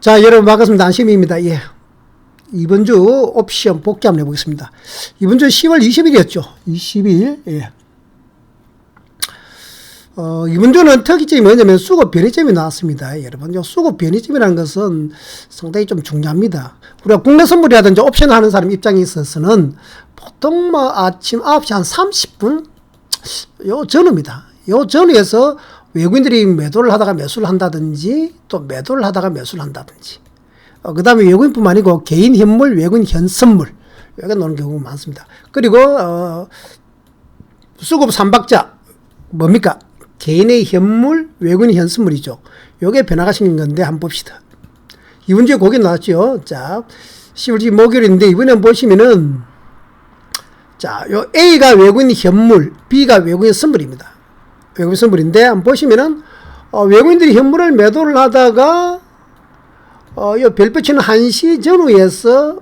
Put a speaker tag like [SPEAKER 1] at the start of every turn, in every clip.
[SPEAKER 1] 자, 여러분 반갑습니다. 안심입니다. 예. 이번 주 옵션 복귀 한번 해보겠습니다. 이번 주 10월 20일이었죠. 20일. 예. 어, 이번 주는 특이점이 뭐냐면 수급 변이점이 나왔습니다. 여러분, 요 수급 변이점이라는 것은 상당히 좀 중요합니다. 우리가 국내 선물이라든지 옵션 하는 사람 입장에 있어서는 보통 뭐 아침 9시 한 30분? 요 전후입니다. 요 전후에서 외국인들이 매도를 하다가 매수를 한다든지 또 매도를 하다가 매수를 한다든지 어, 그 다음에 외국인뿐만 아니고 개인 현물, 외국인 현선물 여기가 노는 경우가 많습니다. 그리고 어, 수급 삼박자 뭡니까? 개인의 현물, 외국인 현선물이죠. 요게 변화가 생긴 건데 한번 봅시다. 이번 주에 거기 나왔죠. 자, 10월 목요일인데 이번에 보시면은 자, 요 A가 외국인 현물, B가 외국인 선물입니다. 외국인 선물인데 한번 보시면은 어, 외국인들이 현물을 매도를 하다가 어, 요 별빛치는 한시 전후에서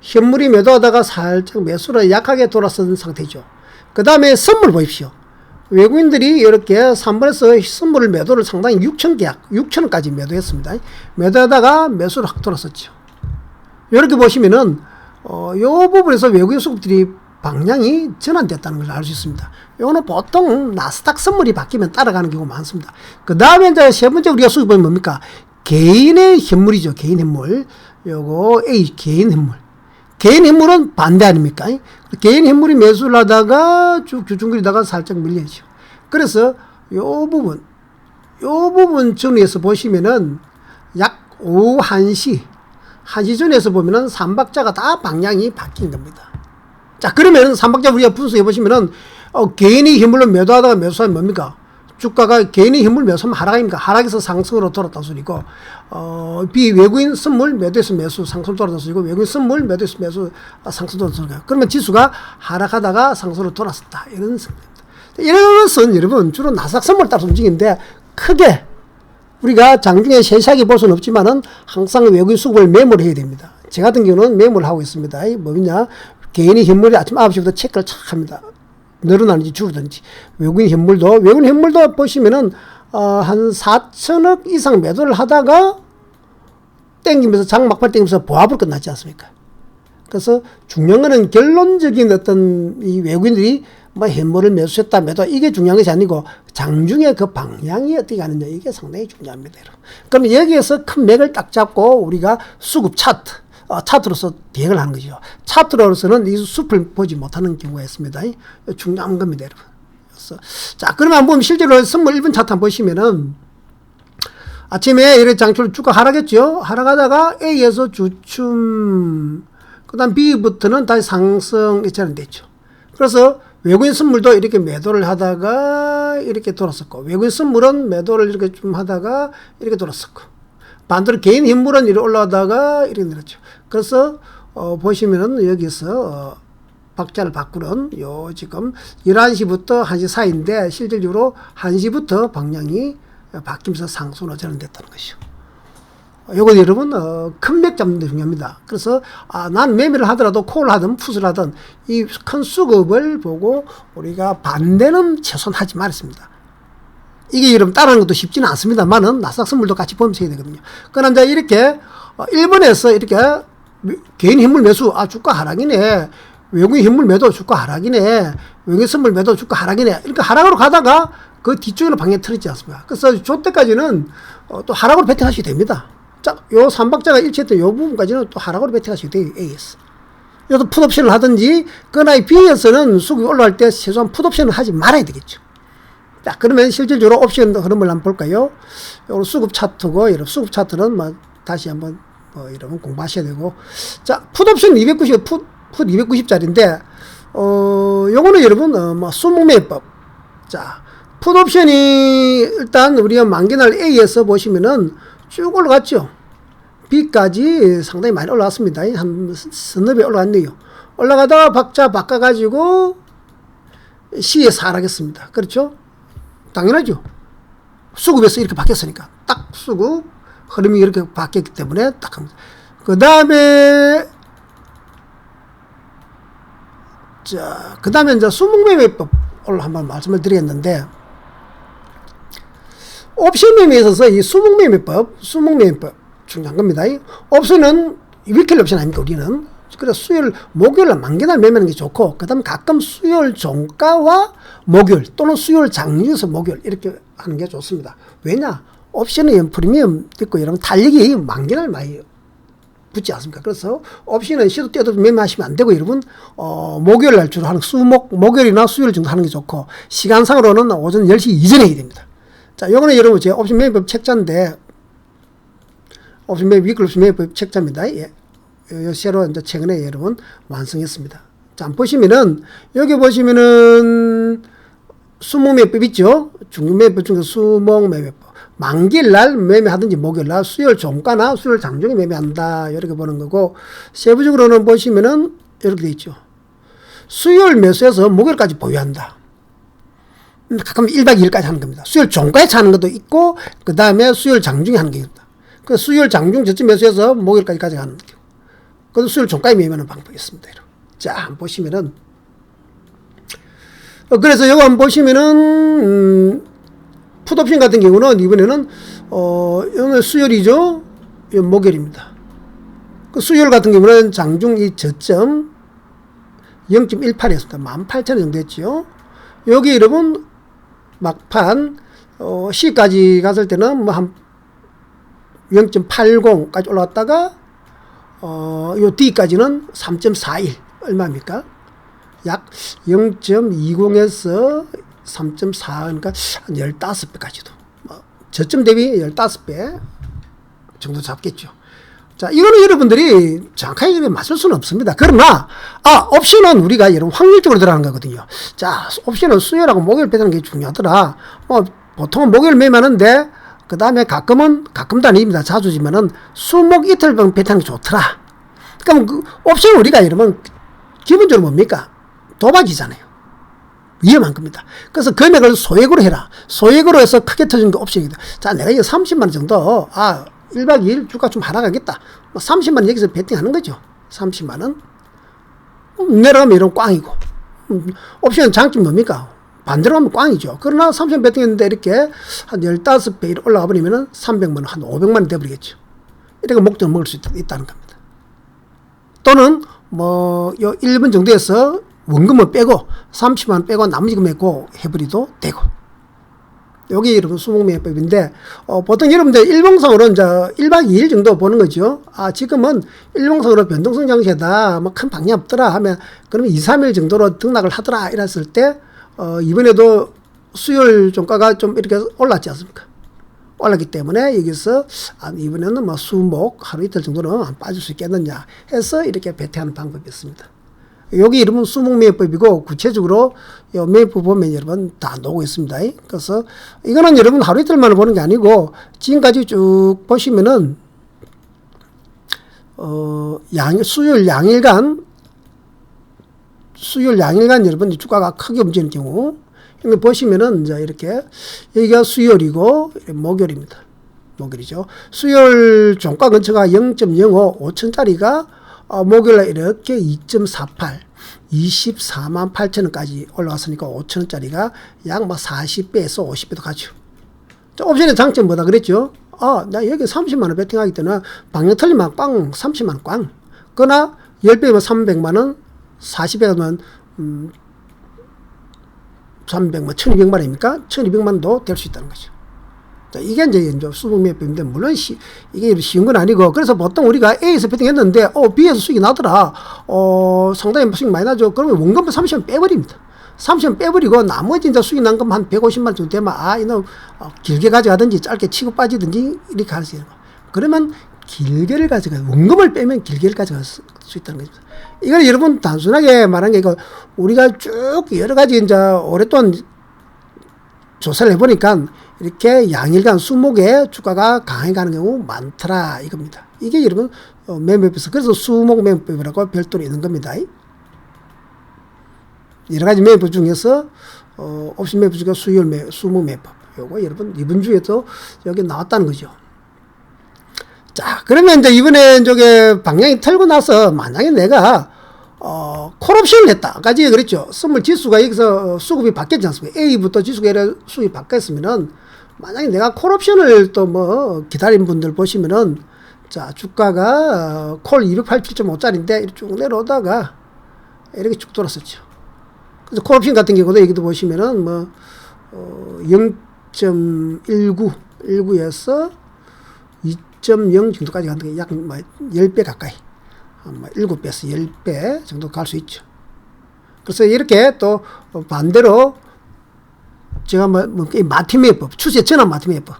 [SPEAKER 1] 현물이 매도하다가 살짝 매수를 약하게 돌아선 상태죠. 그 다음에 선물 보십시오. 외국인들이 이렇게 3번에서 선물을 매도를 상당히 6천 계약, 6천원까지 매도했습니다. 매도하다가 매수를 확 돌았었죠. 이렇게 보시면은, 어, 요 부분에서 외국인 수급들이 방향이 전환됐다는 걸알수 있습니다. 요거는 보통 나스닥 선물이 바뀌면 따라가는 경우가 많습니다. 그 다음에 이제 세 번째 우리가 수급이 뭡니까? 개인의 현물이죠. 개인 현물. 요거 A 개인 현물. 개인 현물은 반대 아닙니까? 개인 현물이 매수를 하다가 쭉 주중거리다가 살짝 밀려죠. 그래서 요 부분, 요 부분 정리해서 보시면은 약 오후 1시, 1시 전에서 보면은 삼박자가 다 방향이 바뀐 겁니다. 자, 그러면은 삼박자 우리가 분석해 보시면은 어, 개인이 현물로 매도하다가 매수하면 뭡니까? 주가가 개인이 현물 매수하면 하락입니까? 하락에서 상승으로 돌았다 소리고, 어, 비 외국인 선물 매도해서 매수 상승 돌았다 소리고, 외국인 선물 매도해서 매수 아, 상승 돌았다 소리고, 그러면 지수가 하락하다가 상승으로 돌았었다. 이런 성입니다. 이런 것은 여러분 주로 나삭 선물 따라 움직이는데 크게 우리가 장중에 세세하게 볼 수는 없지만은 항상 외국인 수급을 매몰 해야 됩니다. 제 같은 경우는 매몰 하고 있습니다. 뭐냐? 개인이 현물이 아침 9시부터 체크를 착 합니다. 늘어나는지 줄어든지 외국인 현물도 외국인 현물도 보시면은 어, 한 4천억 이상 매도를 하다가 땡기면서 장 막판 땡기면서 보합을 끝났지 않습니까? 그래서 중요한 거는 결론적인 어떤 이 외국인들이 뭐 현물을 매수했다 매도 이게 중요한 것이 아니고 장중에 그 방향이 어떻게 가느냐 이게 상당히 중요합니다. 그럼 여기에서 큰 맥을 딱 잡고 우리가 수급 차트 어, 차트로서 대응을 하는 거죠. 차트로서는 이 숲을 보지 못하는 경우가 있습니다. 중요한 겁니다, 여러분. 그래서 자, 그러면 한번 실제로 선물 1분 차트 한번 보시면은 아침에 이렇게 장출 주가 하락했죠. 하락하다가 A에서 주춤, 그 다음 B부터는 다시 상승 이처럼 됐죠. 그래서 외국인 선물도 이렇게 매도를 하다가 이렇게 돌았었고, 외국인 선물은 매도를 이렇게 좀 하다가 이렇게 돌았었고, 반대로 개인 현물은 이렇게 올라가다가 이렇게 내렸죠. 그래서 어, 보시면은 여기서 어, 박자를 바꾸는 요 지금 11시부터 1시 사이인데 실질적으로 1시부터 방향이 바뀌면서 상승으로 전환됐다는 것이죠. 요거 여러분 어, 큰맥 잡는 게 중요합니다. 그래서 아, 난 매매를 하더라도 콜을 하든 풋을 하든 이 큰 수급을 보고 우리가 반대는 최소한 하지 말았습니다. 이게 여러분 따라하는 것도 쉽지는 않습니다만은 나삭 선물도 같이 보면서 해야 되거든요. 그러나 이제 이렇게 어, 일본에서 이렇게 개인 현물 매수, 아, 주가 하락이네. 외국인 현물 매도 주가 하락이네. 외국인 선물 매도 주가 하락이네. 이렇게 하락으로 가다가 그 뒤쪽으로 방향 틀었지 않습니까? 그래서 저 때까지는 어, 또 하락으로 베팅하시게 됩니다. 자, 요 삼박자가 일치했던 요 부분까지는 또 하락으로 베팅하시게 돼요. A에서. 이것도 풋옵션을 하든지, 그러나 B에서는 수급이 올라갈 때 최소한 풋옵션을 하지 말아야 되겠죠. 자, 그러면 실질적으로 옵션 흐름을 한번 볼까요? 요 수급 차트고, 여러분 수급 차트는 뭐 다시 한번 뭐 여러분 공부하셔야 되고. 자, 풋옵션 290, 풋, 풋 290짜리인데, 어, 요거는 여러분, 어, 뭐, 수목매법. 자, 풋옵션이 일단 우리가 만기날 A에서 보시면은 쭉 올라갔죠. B까지 상당히 많이 올라왔습니다. 한 서너 배 올라갔네요. 올라가다가 박자 바꿔가지고 C에서 하락했습니다. 그렇죠? 당연하죠. 수급에서 이렇게 바뀌었으니까. 딱 수급, 흐름이 이렇게 바뀌었기 때문에 딱 합니다. 그 다음에, 자, 그 다음에 이제 수목매매법 오늘 한번 말씀을 드리겠는데, 옵션 매매에 있어서 이 수목매매법, 수목매매법, 중요한 겁니다. 이 옵션은 위클 옵션 아닙니까, 우리는. 그래서 수요일, 목요일, 만기날 매매하는 게 좋고, 그 다음 가끔 수요일 종가와 목요일 또는 수요일 장중에서 목요일 이렇게 하는 게 좋습니다. 왜냐? 옵션은 프리미엄 있고 여러분 달리기 만기날 많이 붙지 않습니까? 그래서 옵션은 시도 때도 매매하시면 안 되고 여러분 어, 목요일 날 주로 하는 수목 목요일이나 수요일 정도 하는 게 좋고 시간상으로는 오전 10시 이전에 해야 됩니다. 자, 요거는 여러분 제 옵션 매매법 책자인데 옵션 매매 위클 옵션 매매법 책자입니다. 예. 요, 요 새로 이제 최근에 여러분 완성했습니다. 자, 보시면은 여기 보시면은 수목 매매법 있죠? 중립 매매법 중에서 수목 매매법. 만기일 날 매매하든지 목요일 날 수요일 종가나 수요일 장중에 매매한다. 이렇게 보는 거고 세부적으로는 보시면은 이렇게 돼 있죠. 수요일 매수해서 목요일까지 보유한다. 음, 가끔 1박 2일까지 하는 겁니다. 수요일 종가에 차는 것도 있고 그 다음에 수요일 장중에 하는 게 있다. 그 수요일 장중 저쯤 매수해서 목요일까지 가져가는 거. 그것도 수요일 종가에 매매하는 방법이 있습니다. 여러분. 자, 보시면은 어, 그래서 이거 한번 보시면은 음, 풋옵션 같은 경우는 이번에는 어 오늘 수요일이죠. 이 목요일입니다. 그 수요일 같은 경우는 장중 이 저점 0.18이었습니다. 18,000원 정도 했죠. 여기 여러분 막판 어 C까지 갔을 때는 뭐 한 0.80까지 올라왔다가 어 요 D까지는 3.41 얼마입니까? 약 0.20에서 3.4 그러니까 한 15배까지도 뭐 저점 대비 15배 정도 잡겠죠. 자, 이거는 여러분들이 정확하게 맞을 수는 없습니다. 그러나, 아, 옵션은 우리가 여러분 확률적으로 들어가는 거거든요. 자, 옵션은 수요일하고 목요일 배당는 게 중요하더라. 뭐, 보통은 목요일 매매하는데, 그 다음에 가끔은, 가끔도 아닙니다. 자주지만은, 수목 이틀 배당이 좋더라. 그럼 그 옵션 우리가 여러분, 기본적으로 뭡니까? 도박이잖아요. 위험한 겁니다. 그래서 금액을 소액으로 해라. 소액으로 해서 크게 터진 게 옵션이다. 자, 내가 이거 30만 원 정도, 아, 1박 2일 주가 좀 하락하겠다. 뭐 30만 원 여기서 베팅하는 거죠. 30만원. 음, 내려가면 이런 꽝이고. 음, 옵션 장점 뭡니까? 반대로 가면 꽝이죠. 그러나 30만 베팅했는데 이렇게 한 15배 올라가 버리면은 300만 원, 한 500만 원 돼버리겠죠. 이렇게 목돈을 먹을 수 있, 있다는 겁니다. 또는 뭐, 요 1분 정도에서 원금을 빼고 30만 빼고 나머지 금액고 해버리도 되고 여기 여러분 수목매매법인데 어, 보통 여러분들 일봉상으로 이제 1박 2일 정도 보는 거죠. 아 지금은 일봉상으로 변동성 장세다 뭐 큰 방향 없더라 하면 그러면 2, 3일 정도로 등락을 하더라 이랬을 때 어, 이번에도 수요일 종가가 좀 이렇게 올랐지 않습니까? 올랐기 때문에 여기서 아, 이번에는 뭐 수목 하루 이틀 정도는 안 빠질 수 있겠느냐 해서 이렇게 배팅하는 방법이 있습니다. 여기 이름은 수목매매법이고 구체적으로 매매법 보면 여러분 다 나오고 있습니다. 그래서 이거는 여러분 하루 이틀만을 보는 게 아니고 지금까지 쭉 보시면은 어, 양, 수요일 양일간 수요일 양일간 여러분 주가가 크게 움직이는 경우 여기 보시면은 이제 이렇게 여기가 수요일이고 목요일입니다. 목요일이죠. 수요일 종가 근처가 0.05 5천짜리가 어, 목요일에 이렇게 2.48 24만 8천 원까지 올라왔으니까 5천 원짜리가 약뭐 40배에서 50배도 가죠. 자, 옵션의 장점 뭐다 그랬죠? 아, 나 여기 30만 원 베팅하기 때문에 방향 틀리면 꽝 30만 원 꽝. 그러나 10배면 300만 원, 40배면 음, 300만, 1200만 원입니까? 1200만 원도 될 수 있다는 거죠. 자, 이게 이제 수분매법인데, 물론 시, 이게 쉬운 건 아니고, 그래서 보통 우리가 A에서 배팅 했는데, 어, B에서 수익이 나더라. 어, 상당히 수익 많이 나죠. 그러면 원금을 30원 빼버립니다. 30원 빼버리고, 나머지 이제 수익 난 것만 한 150만 정도 되면, 아, 이놈, 어, 길게 가져가든지, 짧게 치고 빠지든지, 이렇게 할 수 있는 거. 그러면, 길게를 가져가요. 원금을 빼면 길게를 가져갈 수, 수 있다는 거죠. 이걸 여러분 단순하게 말한 게, 이거, 우리가 쭉 여러 가지 이제 오랫동안 조사를 해보니까 이렇게 양일간 수목에 주가가 강해 가는 경우 많더라 이겁니다. 이게 여러분 어, 매매법에서 그래서 수목 매매법이라고 별도로 있는 겁니다. 여러 가지 매매법 중에서 어, 옵션 매매법 중에 수요일 매, 수목 매매법 요거 여러분 이번 주에도 여기 나왔다는 거죠. 자 그러면 이제 이번에 저게 방향이 털고 나서 만약에 내가 어, 콜옵션을 했다. 아까지 그랬죠. 선물 지수가 여기서 수급이 바뀌었지 않습니까? A부터 지수가 수급이 바뀌었으면은, 만약에 내가 콜옵션을 또 뭐, 기다린 분들 보시면은, 자, 주가가 어, 콜 287.5짜리인데 쭉 내려오다가 이렇게 쭉 돌았었죠. 그래서 콜옵션 같은 경우도 여기도 보시면은 뭐, 어, 0.19, 19에서 2.0 정도까지 가는 약 10배 가까이. 아마 7배에서 10배 정도 갈 수 있죠. 그래서 이렇게 또 반대로 제가 뭐, 뭐 마티메이법, 추세 전환 마티메이법.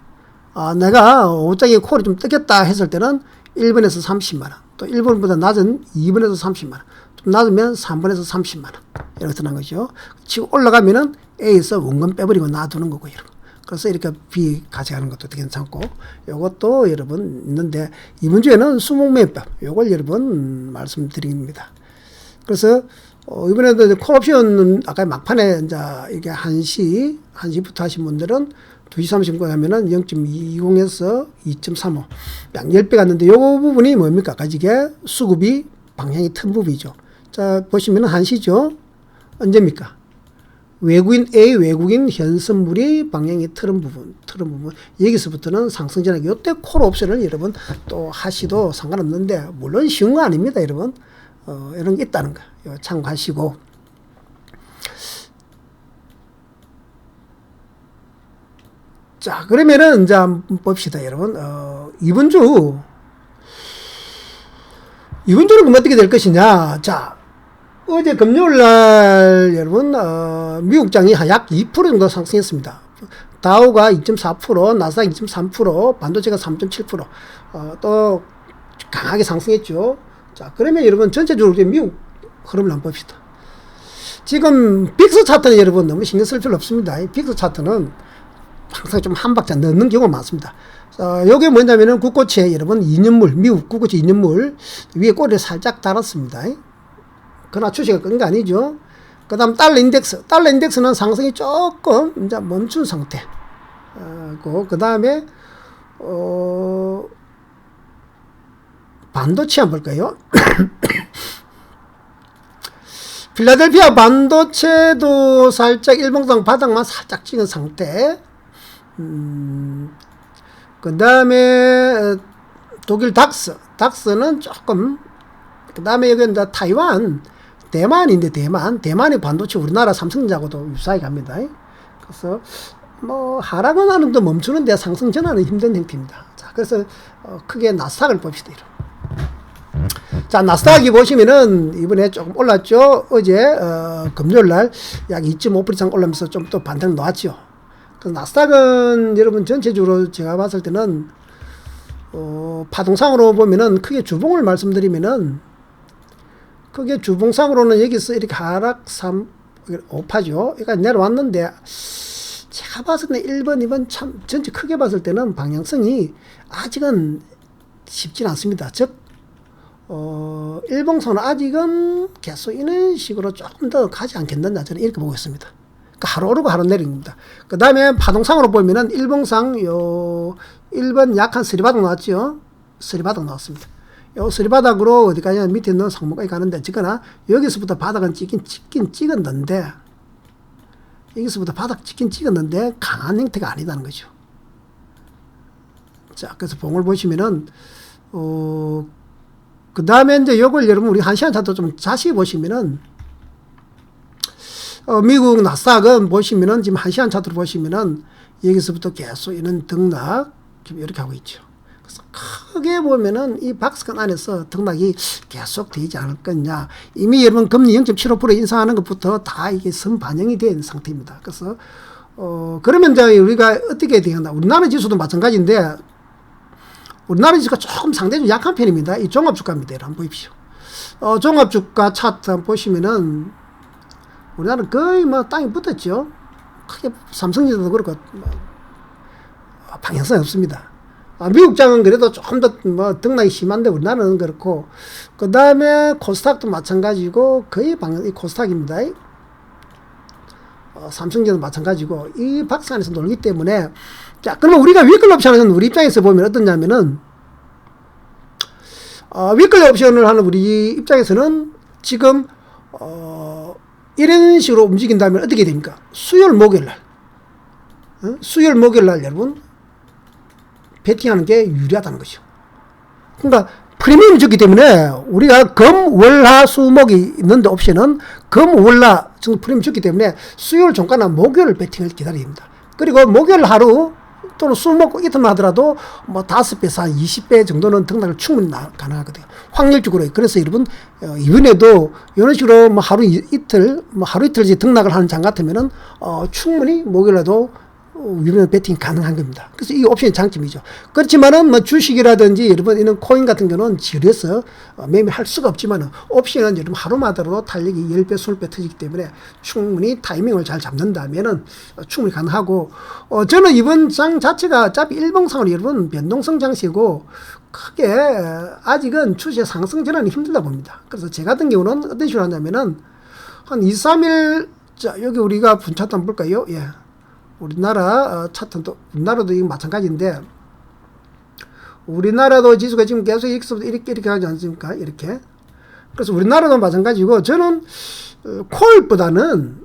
[SPEAKER 1] 아, 내가 5장에 콜이 좀 뜨겠다 했을 때는 1번에서 30만원. 또 1번보다 낮은 2번에서 30만원. 좀 낮으면 3번에서 30만원. 이렇게 드는 거죠. 치고 올라가면은 A에서 원금 빼버리고 놔두는 거고, 여러분. 그래서 이렇게 B 가져가는 것도 괜찮고, 요것도 여러분 있는데, 이번 주에는 수목매법, 요걸 여러분 말씀드립니다. 그래서, 어, 이번에도 이제 콜옵션은 아까 막판에 이제 이게 1시, 1시부터 하신 분들은 2시 30분 하면은 0.20에서 2.35. 약 10배 갔는데 요 부분이 뭡니까? 아까 이게 수급이 방향이 튼 부분이죠. 자, 보시면은 1시죠. 언제입니까? 외국인 A 외국인 현선물이 방향이 틀은 부분, 틀은 부분. 여기서부터는 상승 전환. 요때 콜 옵션을 여러분 또 하시도 상관없는데 물론 쉬운 거 아닙니다, 여러분. 어, 이런 게 있다는 거. 요 참고하시고. 자, 그러면은 이제 한번 봅시다, 여러분. 어, 이번 주 이번 주는 그럼 어떻게 될 것이냐? 자, 어제 금요일 날 여러분 어, 미국장이 약 2% 정도 상승했습니다. 다우가 2.4%, 나스닥 2.3%, 반도체가 3.7%, 어, 또 강하게 상승했죠. 자, 그러면 여러분 전체적으로 미국 흐름을 한번 봅시다. 지금 빅스 차트는 여러분 너무 신경 쓸 필요 없습니다. 이 빅스 차트는 항상 좀 한 박자 넣는 경우가 많습니다. 어, 요게 뭐냐면은 국고채 여러분 2년물, 미국 국고채 2년물 위에 꼬리를 살짝 달았습니다. 그러나 추세가 끈거 아니죠. 그 다음 달러 인덱스. 달러 인덱스는 상승이 조금 이제 멈춘 상태. 어, 그 다음에, 어, 반도체 한번 볼까요? 필라델피아 반도체도 살짝 일봉상 바닥만 살짝 찍은 상태. 음, 그 다음에 독일 닥스. 닥스는 조금, 그 다음에 여기 이제 타이완. 대만인데 대만 대만의 반도체 우리나라 삼성자하고도 유사하게 갑니다. 그래서 뭐 하락은 하는데 멈추는데 상승 전환은 힘든 형태입니다. 자 그래서 어, 크게 나스닥을 봅시다. 자 나스닥이 보시면은 이번에 조금 올랐죠. 어제 어, 금요일 날 약 2.5% 이상 올라면서 좀 또 반등 놓았죠. 그 나스닥은 여러분 전체적으로 제가 봤을 때는 어, 파동상으로 보면은 크게 주봉을 말씀드리면은 그게 주봉상으로는 여기서 이렇게 하락 3, 5파죠. 그러니까 내려왔는데, 제가 봤을 때 1번, 2번 참, 전체 크게 봤을 때는 방향성이 아직은 쉽진 않습니다. 즉, 어, 일봉선은 아직은 계속 이런 식으로 조금 더 가지 않겠느냐. 저는 이렇게 보고 있습니다. 그러니까 하루 오르고 하루 내립니다. 그 다음에 파동상으로 보면은 일봉상 요 1번 약한 스리바닥 나왔죠. 스리바닥 나왔습니다. 요 쓰리바닥으로 어디까지 밑에 있는 상목까지 가는데 어쨌거나 여기서부터 바닥은 찍긴 찍긴 찍었는데 여기서부터 바닥 찍긴 찍었는데 강한 형태가 아니다는 거죠. 자, 그래서 봉을 보시면은 어, 그 다음에 이제 요걸 여러분 우리 한 시간 차트 좀 자세히 보시면은 어, 미국 나스닥은 보시면은 지금 한 시간 차트로 보시면은 여기서부터 계속 이런 등락 이렇게 하고 있죠. 그래서 크게 보면은 이 박스권 안에서 등락이 계속 되지 않을 거냐. 이미 여러분 금리 0.75% 인상하는 것부터 다 이게 선반영이 된 상태입니다. 그래서 어 그러면 이제 우리가 어떻게 되겠나. 우리나라 지수도 마찬가지인데 우리나라 지수가 조금 상대적으로 약한 편입니다. 이 종합주가입니다. 한번 보십시오. 어 종합주가 차트 한번 보시면은 우리나라는 거의 뭐 땅이 붙었죠. 크게 삼성전자도 그렇고 뭐 방향성이 없습니다. 아, 미국장은 그래도 조금 더 뭐 등락이 심한데 우리나라는 그렇고 그 다음에 코스닥도 마찬가지고 거의 방향 이 코스닥입니다. 어, 삼성전도 마찬가지고 이 박스 안에서 놀기 때문에 자 그러면 우리가 위클 옵션은 우리 입장에서 보면 어떠냐면은 어, 위클 옵션을 하는 우리 입장에서는 지금 어, 이런 식으로 움직인다면 어떻게 됩니까? 수요일 목요일 날 어? 수요일 목요일 날 여러분 베팅하는 게 유리하다는 것이죠. 그러니까 프리미엄이 적기 때문에 우리가 금, 월, 화, 수, 목이 있는데 옵션은 금, 월, 화 정도 프리미엄이 적기 때문에 수요일 종가나 목요일 배팅을 기다려야 됩니다. 그리고 목요일 하루 또는 수, 목 이틀만 하더라도 뭐 다섯 배에서 한 20배 정도는 등락을 충분히 나- 가능하거든요. 확률적으로. 그래서 여러분, 어, 이번에도 이런 식으로 뭐 하루 이- 이틀, 뭐 하루 이틀 이제 등락을 하는 장 같으면은, 어, 충분히 목요일에도 어, 유명 배팅이 가능한 겁니다. 그래서 이 옵션의 장점이죠. 그렇지만은 뭐 주식이라든지 여러분 이런 코인 같은 경우는 지루해서 어, 매매할 수가 없지만은 옵션은 여러분 하루마다도 탄력이 10배, 20배 터지기 때문에 충분히 타이밍을 잘 잡는다면은 어, 충분히 가능하고 어, 저는 이번 장 자체가 어차피 일봉상으로 여러분 변동성 장세고 크게 어, 아직은 추세 상승 전환이 힘들다 봅니다. 그래서 제 같은 경우는 어떤 식으로 하냐면은 한 2, 3일 자 여기 우리가 분차트 한번 볼까요? 예. 우리나라 어, 차트도 우리나라도 이거 마찬가지인데 우리나라도 지수가 지금 계속 이렇게 이렇게 이렇게 하지 않습니까? 이렇게. 그래서 우리나라도 마찬가지고 저는 어, 코일보다는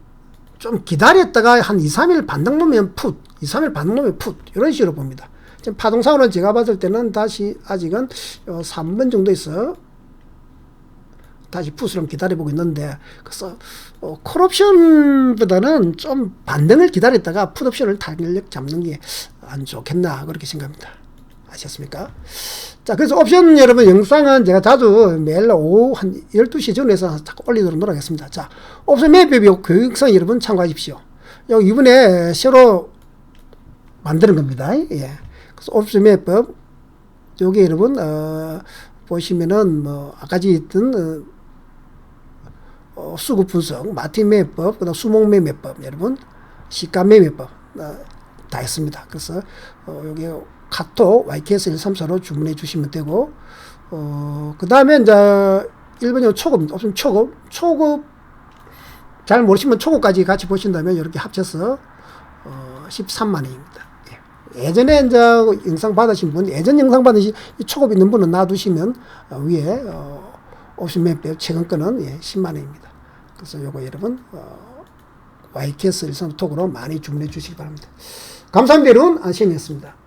[SPEAKER 1] 좀 기다렸다가 한 2, 3일 반등 놓으면 풋, 2, 3일 반등 놓으면 풋 이런 식으로 봅니다. 지금 파동상으로 제가 봤을 때는 다시 아직은 어, 3번 정도 있어. 다시 풋으로 기다려보고 있는데 그래서 어, 콜옵션보다는 좀 반등을 기다렸다가 풋옵션을 탄력 잡는 게 안 좋겠나 그렇게 생각합니다. 아셨습니까? 자, 그래서 옵션 여러분 영상은 제가 자주 매일 오후 한 12시 전에서 자꾸 올리도록 노력하겠습니다. 자, 옵션 매입비 교육성 여러분 참고하십시오. 여기 이번에 새로 만드는 겁니다. 예. 그래서 옵션 매입법 여기 여러분 어, 보시면은 뭐 아까 있던 어, 어, 수급 분석, 마틴 매매법, 그다음 수목 매매법, 여러분 시가 매매법 어, 다 했습니다. 그래서 어, 여기 카톡 YKS 134로 주문해 주시면 되고 어, 그다음에 이제 일본형 초급, 없으면 초급, 초급 잘 모르시면 초급까지 같이 보신다면 이렇게 합쳐서 어, 13만 원입니다. 예. 예전에 이제 영상 받으신 분, 예전 영상 받으신 이 초급 있는 분은 놔두시면 어, 위에 어, 옵션 맵배 최근 거는 예, 10만 원입니다. 그래서 요거 여러분 어, YKS 일선 톡으로 많이 주문해 주시기 바랍니다. 감사합니다 여러분 안심이었습니다.